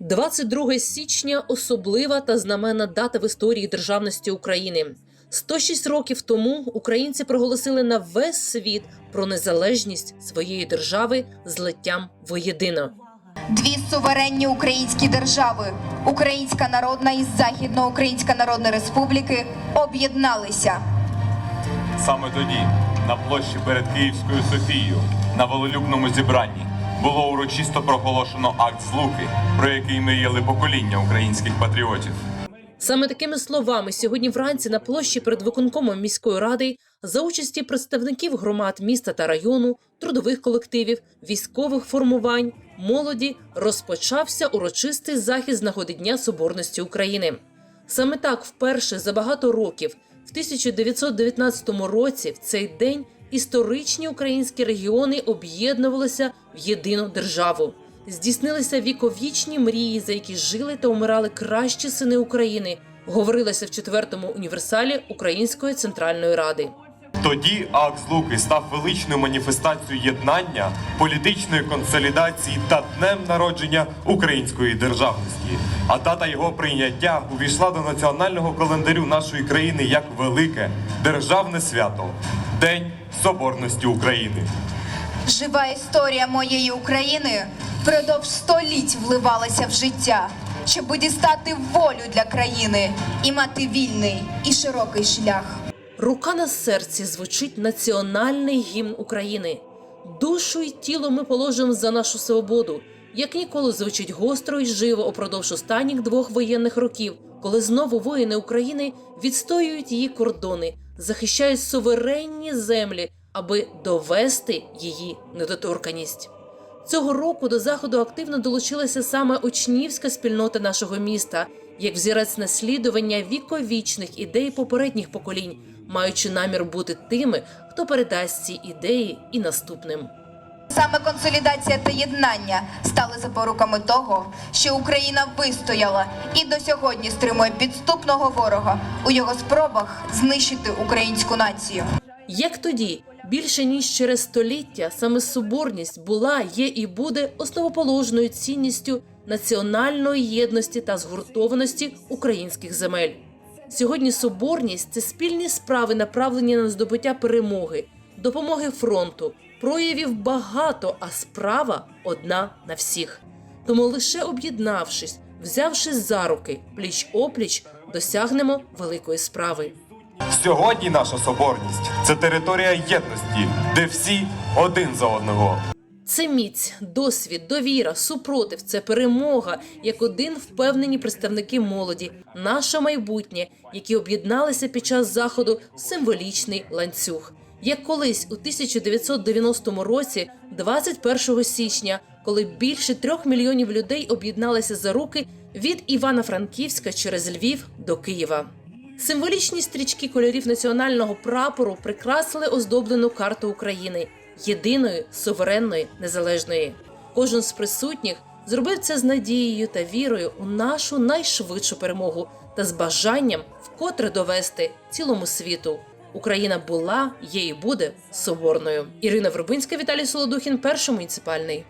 22 січня особлива та знаменна дата в історії державності України. 106 років тому українці проголосили на весь світ про незалежність своєї держави злиттям воєдино. Дві суверенні українські держави Українська Народна і Західноукраїнська Народна Республіки об'єдналися. Саме тоді, на площі перед Київською Софією, на волелюбному зібранні, було урочисто проголошено акт злуки, про який мріяли покоління українських патріотів. Саме такими словами сьогодні вранці на площі перед виконкомом міської ради за участі представників громад міста та району, трудових колективів, військових формувань, молоді розпочався урочистий захід з нагоди Дня Соборності України. Саме так вперше за багато років, в 1919 році, в цей день історичні українські регіони об'єднувалися в єдину державу. Здійснилися віковічні мрії, за які жили та умирали кращі сини України. Говорилося в четвертому універсалі Української центральної ради. Тоді акт злуки став величною маніфестацією єднання, політичної консолідації та днем народження української державності. А дата його прийняття увійшла до національного календарю нашої країни як велике державне свято День Соборності України. Жива історія моєї України впродовж століть вливалася в життя, щоб дістати волю для країни і мати вільний і широкий шлях. Рука на серці звучить національний гімн України. Душу й тіло ми положимо за нашу свободу. Як ніколи звучить гостро й живо упродовж останніх двох воєнних років, коли знову воїни України відстоюють її кордони, захищають суверенні землі, аби довести її недоторканість. Цього року до заходу активно долучилася саме учнівська спільнота нашого міста, як взірець наслідування віковічних ідей попередніх поколінь, маючи намір бути тими, хто передасть ці ідеї і наступним. Саме консолідація та єднання стали запоруками того, що Україна вистояла і до сьогодні стримує підступного ворога у його спробах знищити українську націю. Як тоді, більше ніж через століття, саме соборність була, є і буде основоположною цінністю національної єдності та згуртованості українських земель. Сьогодні соборність це спільні справи, направлені на здобуття перемоги, допомоги фронту, проявів багато, а справа одна на всіх. Тому лише об'єднавшись, взявшись за руки, пліч опліч, досягнемо великої справи. Сьогодні наша соборність це територія єдності, де всі один за одного. Це міць, досвід, довіра, супротив, це перемога, як один впевнені представники молоді, наше майбутнє, які об'єдналися під час заходу символічний ланцюг. Як колись у 1990 році, 21 січня, коли більше трьох мільйонів людей об'єдналися за руки від Івано-Франківська через Львів до Києва. Символічні стрічки кольорів національного прапору прикрасили оздоблену карту України єдиної, суверенної, незалежної. Кожен з присутніх зробив це з надією та вірою у нашу найшвидшу перемогу та з бажанням вкотре довести цілому світу. Україна була, є і буде соборною. Ірина Вербинська, Віталій Солодухін, перший муніципальний.